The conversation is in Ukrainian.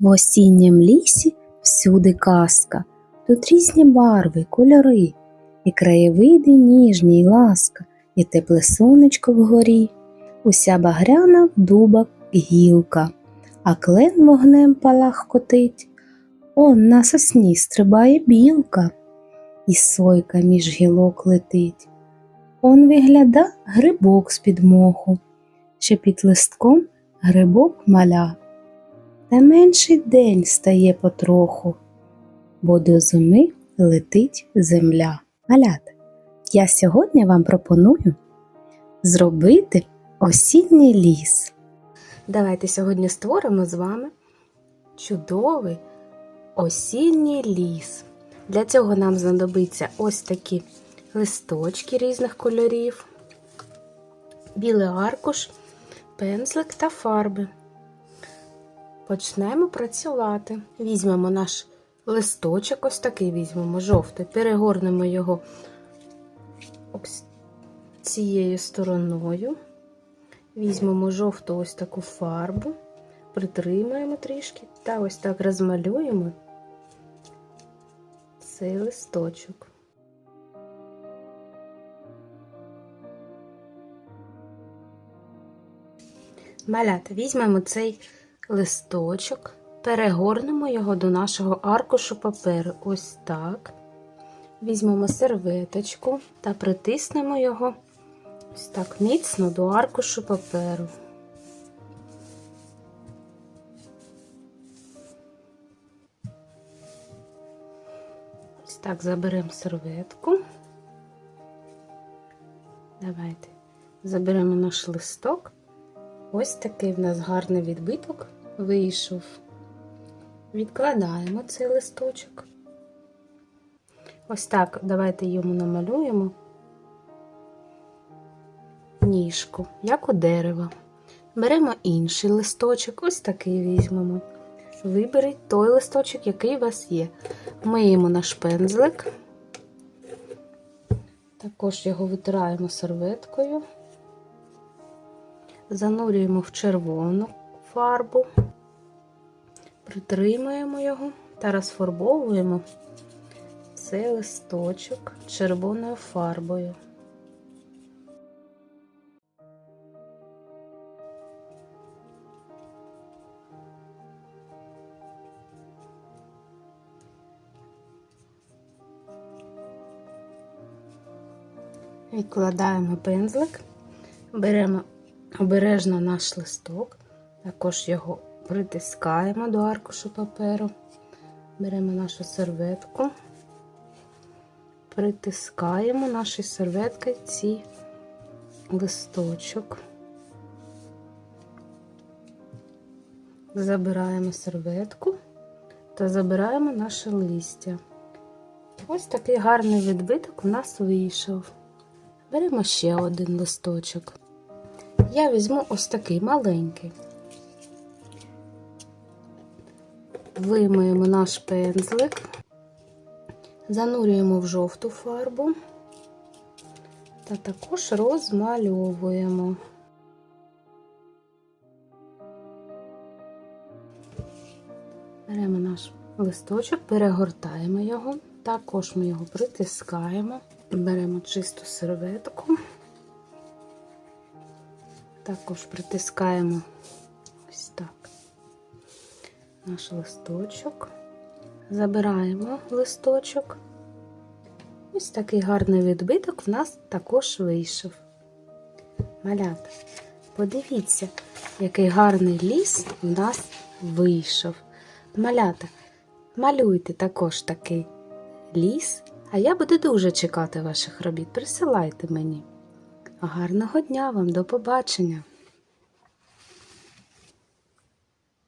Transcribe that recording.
В осіннім лісі всюди казка, тут різні барви, кольори, і краєвиди ніжні й ласка, і тепле сонечко вгорі, уся багряна в дубах гілка, а клен вогнем палах котить. Он на сосні стрибає білка, і сойка між гілок летить. Он вигляда грибок з-під моху, що під листком грибок маля. Та менший день стає потроху, бо до зими летить земля. Малята, я сьогодні вам пропоную зробити осінній ліс. Давайте сьогодні створимо з вами чудовий осінній ліс. Для цього нам знадобиться ось такі листочки різних кольорів, білий аркуш, пензлик та фарби. Почнемо працювати. Візьмемо наш листочок, ось такий візьмемо жовтий, перегорнемо його ось цією стороною. Візьмемо жовту ось таку фарбу, притримаємо трішки та ось так розмалюємо цей листочок. Малята, візьмемо цей листочок, перегорнемо його до нашого аркушу паперу. Ось так. Візьмемо серветочку та притиснемо його ось так міцно до аркушу паперу. Ось так заберемо серветку. Давайте заберемо наш листок. Ось такий в нас гарний відбиток вийшов. Відкладаємо цей листочок. Ось так давайте йому намалюємо ніжку, як у дерева. Беремо інший листочок, ось такий візьмемо. Виберіть той листочок, який у вас є. Миємо наш пензлик. Також його витираємо серветкою занурюємо в червону фарбу, притримуємо його та розфарбовуємо цей листочок червоною фарбою. Відкладаємо пензлик, беремо обережно наш листок, також його притискаємо до аркушу паперу, беремо нашу серветку, притискаємо нашою серветкою цей листочок, забираємо серветку та забираємо наше листя. Ось такий гарний відбиток у нас вийшов. Беремо ще один листочок я візьму ось такий маленький. Вимиємо наш пензлик, занурюємо в жовту фарбу. Та також розмальовуємо. Беремо наш листочок, перегортаємо його, також ми його притискаємо, беремо чисту серветку. Також притискаємо ось так наш листочок, забираємо листочок. Ось такий гарний відбиток в нас також вийшов. Малята, подивіться, який гарний ліс в нас вийшов. Малята, малюйте також такий ліс, а я буду дуже чекати ваших робіт. Присилайте мені. Гарного дня вам, до побачення!